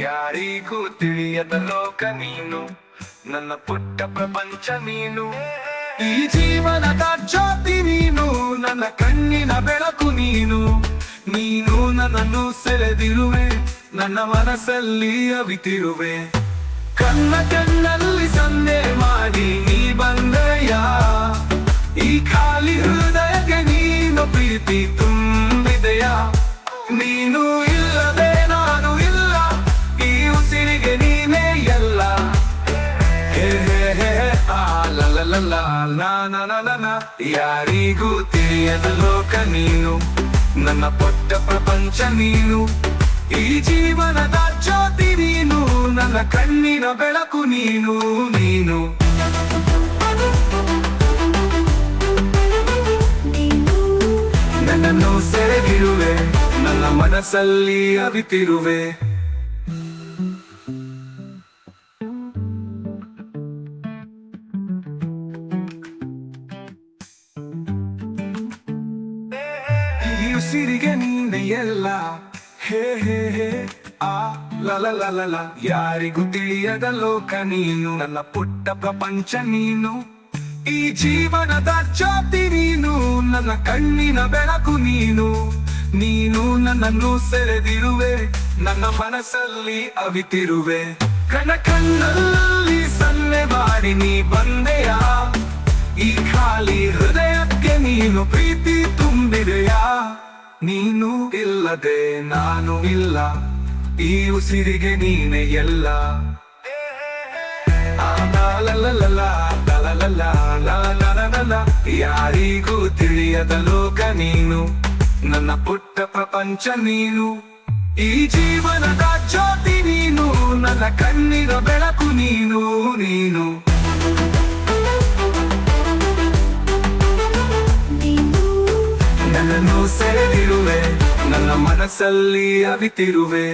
ಯಾರಿಗೂ ತಿಳಿಯದ ಲೋಕ ನೀನು? ನನ್ನ ಪುಟ್ಟ ಪ್ರಪಂಚ ನೀನು. ಈ ಜೀವನದ ಜ್ಯೋತಿ ನೀನು, ನನ್ನ ಕಣ್ಣಿನ ಬೆಳಕು ನೀನು. ನೀನು ನನ್ನನ್ನು ಸೆಳೆದಿರುವೆ, ನನ್ನ ಮನಸ್ಸಲ್ಲಿ ಅವಿತಿರುವೆ. ಕಣ್ಣ ಕಣ್ಣಲ್ಲಿ ಸನ್ನೆ ಮಾಡಿ ನೀ ಬಂದಯ್ಯ ನೀನು ಇಲ್ಲದೆ ನಾನು ಇಲ್ಲ. ಈ ಉಸಿರಿಗೆ ನೀನೇ ಎಲ್ಲ. ಹೇ ಹೇ ಹೇ ಆ, ಲ ಲ ಲ ಲ ಲ, ನ ನ ನ ನ. ಯಾರಿಗೂ ತಿಳಿಯದ ಲೋಕ ನೀನು. ನನ್ನ ಪೊಟ್ಟ ಪ್ರಪಂಚ ನೀನು. ಈ ಜೀವನದ ಜ್ಯೋತಿ ನೀನು. ನನ್ನ ಕಣ್ಣಿನ ಬೆಳಕು ನೀನು ನೀನು. ಮನಸ್ಸಲ್ಲಿ ಅರಿತಿರುವೆ ಸಿರಿಗೆ ನೀನೆ ಎಲ್ಲ ಹೇ ಹೇ ಹೇ, ಆ, ಲ ಲ ಲ ಲ ಲ. ಯಾರಿಗೂ ತಿಳಿಯದ ಲೋಕ ನೀನು, ನನ್ನ ಪುಟ್ಟ ಪ್ರಪಂಚ ನೀನು. ಈ ಜೀವನದ ಜ್ಯೋತಿ ನೀನು, ನನ್ನ ಕಣ್ಣಿನ ಬೆಳಕು ನೀನು. ನೀನು ನನ್ನನ್ನು ಸೆಳೆದಿರುವೆ ನನ್ನ ಮನಸ್ಸಲ್ಲಿ ಅವಿತಿರುವೆ ಕಣ ಕಣ್ಣಲ್ಲಿ ಸನ್ನೆ ಮಾಡಿ ನೀ ಬಂದೆಯಾ ಈ ಖಾಲಿ ಹೃದಯಕ್ಕೆ ನೀನು ಪ್ರೀತಿ ತುಂಬಿದೆಯಾ ನೀನು ಇಲ್ಲದೆ ನಾನು ಇಲ್ಲ ಈ ಉಸಿರಿಗೆ ನೀನೆ ಎಲ್ಲ. ಯಾರಿಗೂ ತಿಳಿಯದ ಲೋಕ ನೀನು ನನ್ನ ಪುಟ್ಟ ಪ್ರಪಂಚ ನೀನು ಈ ಜೀವನದ ಜ್ಯೋತಿ ನೀನು ನನ್ನ ಕಣ್ಣಿನ ಬೆಳಕು ನೀನು ನೀನು. ನನ್ನನ್ನು ಸೆಳೆದಿರುವೆ ನನ್ನ ಮನಸ್ಸಲ್ಲಿ ಅವಿತಿರುವೆ.